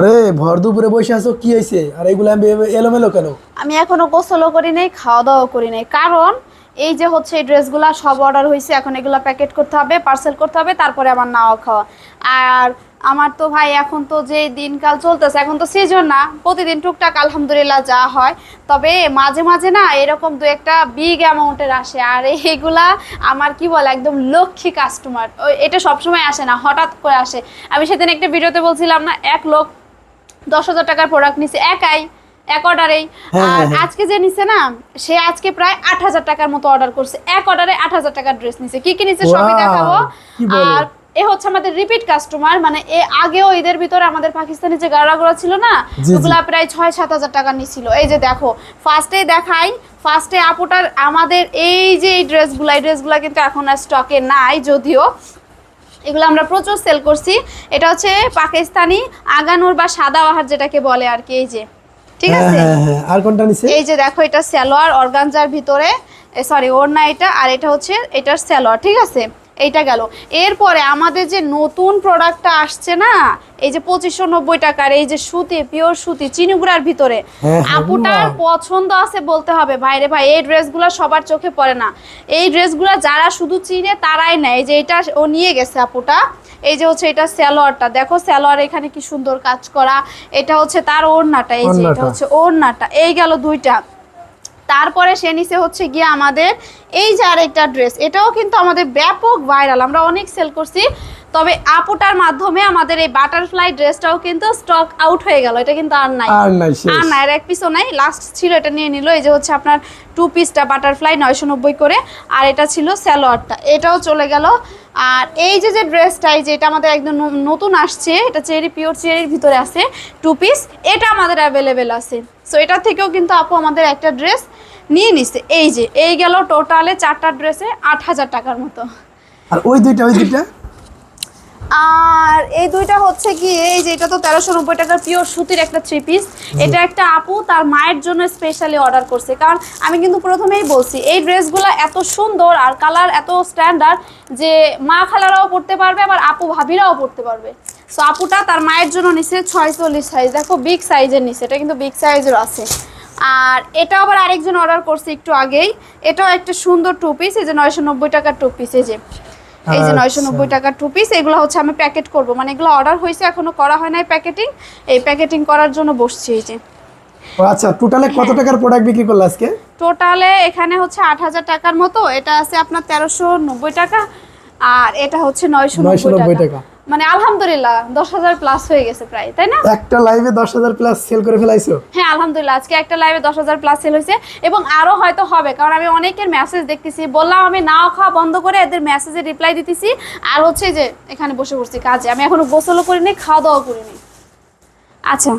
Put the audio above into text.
আরে, ভর দুপুরে বসে আছো, কি হয়েছে? আর, এগুলো আমি এলোমেলো কেন? আমি এখনও গোসলও করি নাই খাওয়া দাওয়াও করি নাই। কারণ, এই যে হচ্ছে এই ড্রেসগুলো সব অর্ডার হয়েছে, এখন এগুলো প্যাকেট করতে হবে পার্সেল করতে হবে, তারপরে আমার নাও খাওয়া। আর আমার তো ভাই এখন তো যে দিনকাল চলতেছে, এখন তো সিজন না, প্রতিদিন টুকটাক আলহামদুলিল্লাহ যা হয়। তবে মাঝে মাঝে না, এরকম দু একটা বিগ অ্যামাউন্টের আসে, আর এইগুলা আমার কি বলে, একদম লক্ষ্মী কাস্টমার এটা সবসময় আসে না, হঠাৎ করে আসে। আমি সেদিন একটা ভিডিওতে বলছিলাম না, এক লোক দশ হাজার টাকার প্রোডাক্ট নিছে একাই এক অর্ডারেই হ্যাঁ, আর হ্যাঁ, হ্যাঁ। আজকে যে নিছে না সে আজকে প্রায় আট হাজার টাকার মতো অর্ডার করছে। এক অর্ডারে আট হাজার টাকার ড্রেস নিছে। কি কি নিছে সবই দেখাবো। আর এ হচ্ছে আমাদের রিপিট কাস্টমার মানে এ আগেও ঈদের ভিতরে আমাদের পাকিস্তানি যে গাড়াগুলো ছিল না। ওগুলা প্রায় ছয় সাত হাজার টাকা নিছিল। এই যে দেখো ফার্স্টেই দেখাই ফার্স্টে আপুটার আমাদের এই যে এই ড্রেসগুলো এই ড্রেসগুলো কিন্তু এখন আর স্টকে নাই যদিও। এগুলো আমরা প্রচুর সেল করছি। এটা হচ্ছে পাকিস্তানি আগানোর বা সাদা বাহার যেটাকে বলে আর কি এই যে। ঠিক হ্যাঁ আছে? হ্যাঁ হ্যাঁ আর কোনটা নিছে? এই যে দেখো এটা স্যালোয়ার অর্গানজার ভিতরে সরি ওড়না এটা আর এটা হচ্ছে এটার স্যালোয়ার ঠিক আছে? এইটা গেল। এরপরে আমাদের যে নতুন প্রোডাক্টটা আসছে না এই যে পঁচিশশো নব্বই টাকার এই যে সুতি পিওর সুতি চিনিগুড়ার ভিতরে হ্যাঁ, হ্যাঁ, আপুটার পছন্দ আছে বলতে হবে। ভাইরে ভাই এই ড্রেসগুলো সবার চোখে পড়ে না। এই ড্রেসগুলো যারা শুধু চিনে তারাই নেয়। এই যে এটা ও নিয়ে গেছে আপুটা। এই যে হচ্ছে এটা স্যালোয়ারটা দেখো স্যালোয়ার এখানে কি সুন্দর কাজ করা। এটা হচ্ছে তার ওড়নাটা। এই যে এটা হচ্ছে ওড়নাটা। এই গেল দুইটা। তারপরে সে নিচে হচ্ছে গিয়ে আমাদের এই যে আরেকটা ড্রেস। এটাও কিন্তু আমাদের ব্যাপক ভাইরাল আমরা অনেক সেল করছি। তবে আপুটার মাধ্যমে আমাদের এই বাটারফ্লাই ড্রেসটাও কিন্তু স্টক আউট হয়ে গেল। এটা কিন্তু আর নাই। আর নাই আর না এর এক পিসও নাই। লাস্ট ছিল এটা নিয়ে নিল। এই যে হচ্ছে আপনার টু পিসটা বাটারফ্লাই নয়শো নব্বই করে। আর এটা ছিল স্যালোয়ারটা এটাও চলে গেল। আর এই যে যে ড্রেসটা এই যে এটা আমাদের একদম নতুন আসছে। এটা চেরি পিওর চেরির ভিতরে আছে টু পিস এটা আমাদের অ্যাভেলেবেল আছে। সো এটা থেকেও কিন্তু আপু আমাদের একটা ড্রেস নিয়ে নিচ্ছে এই যে এই গেল টোটালে চারটা ড্রেসে আট হাজার টাকার মতো। আর ওই দুইটা ওই দুইটা? আর এই দুইটা হচ্ছে কি এই যে এটা তো তেরোশো নব্বই টাকার পিওর সুতির একটা থ্রি পিস এটা একটা আপু তার মায়ের জন্য স্পেশালি অর্ডার করছে। কারণ আমি কিন্তু প্রথমেই বলছি এই ড্রেসগুলো এত সুন্দর আর কালার এত স্ট্যান্ডার্ড যে মা খালারাও পড়তে পারবে আবার আপু ভাবিরাও পড়তে পারবে। সো আপুটা তার মায়ের জন্য নিছে ছয়চল্লিশ সাইজ দেখো বিগ সাইজের নিছে এটা কিন্তু বিগ সাইজের আছে। আর এটা আবার আরেকজন অর্ডার করছে একটু আগেই। এটাও একটা সুন্দর টু পিস এই যে নয়শো নব্বই টাকার টু পিস এই যে এই যে নয়শো নব্বই টাকার টু পিস এগুলো হচ্ছে আমি প্যাকেট করব। মানে এগুলো অর্ডার হয়েছে এখনও করা হয় নাই প্যাকেটিং এই প্যাকেটিং করার জন্য বসছি এই যে। আচ্ছা টোটালে কত টাকার প্রোডাক্ট বিক্রি করলে আজকে? টোটালে এখানে হচ্ছে আট হাজার টাকার মতো এটা আছে আপনার তেরোশো নব্বই টাকা আর এটা হচ্ছে নয়শো নব্বই 990 টাকা। টাকা। মানে আলহামদুলিল্লাহ দশ হাজার প্লাস হয়ে গেছে প্রায় তাই না? একটা লাইভে দশ হাজার প্লাস সেল করে ফেলাইছো? হ্যাঁ আলহামদুলিল্লাহ আজকে একটা লাইভে দশ হাজার প্লাস সেল হয়েছে এবং আরও হয়তো হবে কারণ আমি অনেকের মেসেজ দেখতেছি বললাম আমি নাও খাওয়া বন্ধ করে এদের মেসেজে রিপ্লাই দিতেছি আর হচ্ছে যে এখানে বসে পড়ছি কাজে আমি এখনও গোসলও করিনি খাওয়া দাওয়া করিনি। আচ্ছা